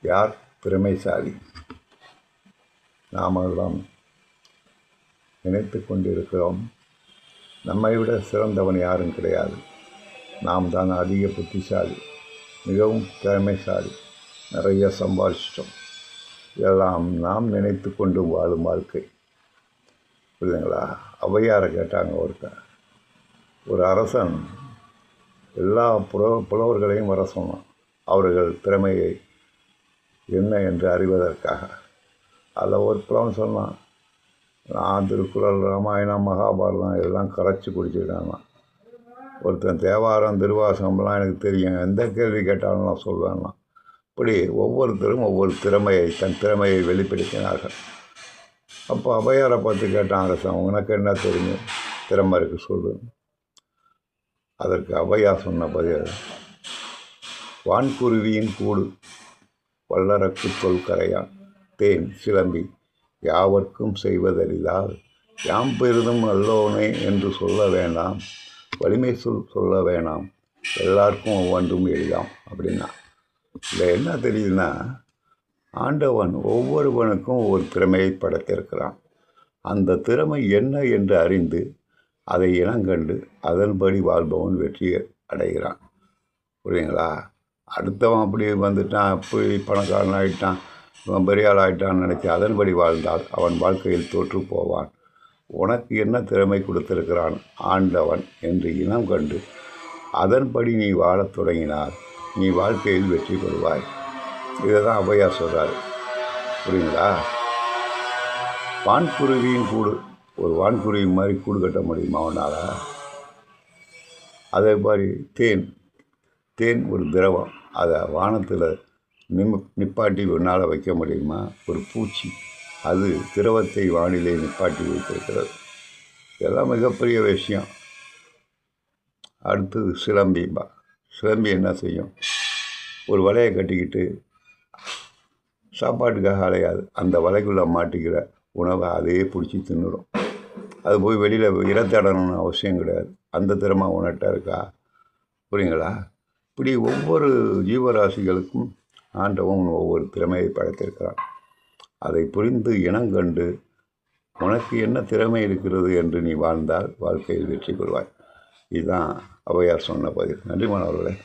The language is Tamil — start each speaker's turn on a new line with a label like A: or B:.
A: யார் திறமைசாலி நாமெல்லாம் நினைத்து கொண்டிருக்கிறோம். நம்மை விட சிறந்தவன் யாரும் கிடையாது. நாம் தான் அதிக புத்திசாலி மிகவும் திறமைசாலி நிறைய சம்பாதிச்சிட்டோம். இதெல்லாம் நாம் நினைத்து கொண்டு வாழும் வாழ்க்கை. புரியுதுங்களா? ஔவையாரை கேட்டாங்க ஒருத்தர் ஒரு அரசன் எல்லா புல புலவர்களையும் வர சொன்னான். அவர்கள் திறமையை என்ன என்று அறிவதற்காக. அதில் ஒரு புறம் சொன்னான் நான் திருக்குறள் ராமாயணம் மகாபாரதம் எல்லாம் கரைச்சி குடிச்சிருக்காங்க ஒருத்தன் தேவாரம் திருவாசகம்லாம் எனக்கு தெரியும். எந்த கேள்வி கேட்டாலும் நான் சொல்வேன்னா இப்படி ஒவ்வொருத்தரும் ஒவ்வொரு திறமையை தன் திறமையை வெளிப்படுத்தினார்கள். அப்போ அவையாரை பார்த்து கேட்டான் அரசன் உனக்கு என்ன தெரியும்? திறமை இருக்குது சொல்லு. அதற்கு அவையா சொன்ன பதில் வான்குருவியின் கூடு. வல்லரக்கு தொல்கரையான் தேன் சிலம்பி யாவர்க்கும் செய்வதறிதால் யாம் பெரிதும் அல்லோனே என்று சொல்ல வேண்டாம் வலிமை சொல் சொல்ல வேணாம் எல்லாருக்கும் ஒவ்வொன்றும் எளிதாம் அப்படின்னா இதில் என்ன தெரியுதுன்னா ஆண்டவன் ஒவ்வொருவனுக்கும் ஒரு திறமையை படைத்திருக்கிறான். அந்த திறமை என்ன என்று அறிந்து அதை இனங்கண்டு அதன்படி வாழ்பவன் வெற்றி அடைகிறான். புரியுங்களா அடுத்தவன் அப்படி வந்துட்டான் அப்படி பணக்காரன் ஆகிட்டான் இவன் பெரிய ஆள் ஆகிட்டான்னு நினச்சி அதன்படி வாழ்ந்தால் அவன் வாழ்க்கையில் தோற்று போவான். உனக்கு என்ன திறமை கொடுத்திருக்கிறான் ஆண்டவன் என்று இனம் கண்டு அதன்படி நீ வாழத் தொடங்கினால் நீ வாழ்க்கையில் வெற்றி பெறுவாய். இதை தான் ஔவையார் சொல்கிறாரு புரியுங்களா வான்குருவியின் கூடு ஒரு வான்குருவி மாதிரி கூடு கட்ட முடியுமா அவனால் அதே மாதிரி தேன் தேன் ஒரு திரவம். அதை வானத்தில் நிம் நிப்பாட்டி உன்னால் வைக்க முடியுமா? ஒரு பூச்சி. அது திரவத்தை வானிலை நிப்பாட்டி வைத்திருக்கிறது. இதெல்லாம் மிகப்பெரிய விஷயம். அடுத்தது சிலம்பி பா சிலம்பி என்ன செய்யும்? ஒரு வலையை கட்டிக்கிட்டு சாப்பாட்டுக்காக அலையாது. அந்த வலைக்குள்ளே மாட்டிக்கிற உணவை அதே பிடிச்சி தின்னுடும். அது போய் வெளியில் இறத்தடணும்னு அவசியம் கிடையாது. அந்த திறமை உன்கிட்ட இருக்கா? புரியுங்களா? இப்படி ஒவ்வொரு ஜீவராசிகளுக்கும் ஆண்டவன் ஒவ்வொரு திறமையை படைத்திருக்கிறான். அதை புரிந்து இனங்கண்டு உனக்கு என்ன திறமை இருக்கிறது என்று நீ வாழ்ந்தால் வாழ்க்கையில் வெற்றி பெறுவாய். இதுதான் ஔவையார் சொன்ன பதில். நன்றி மாணவர்களே.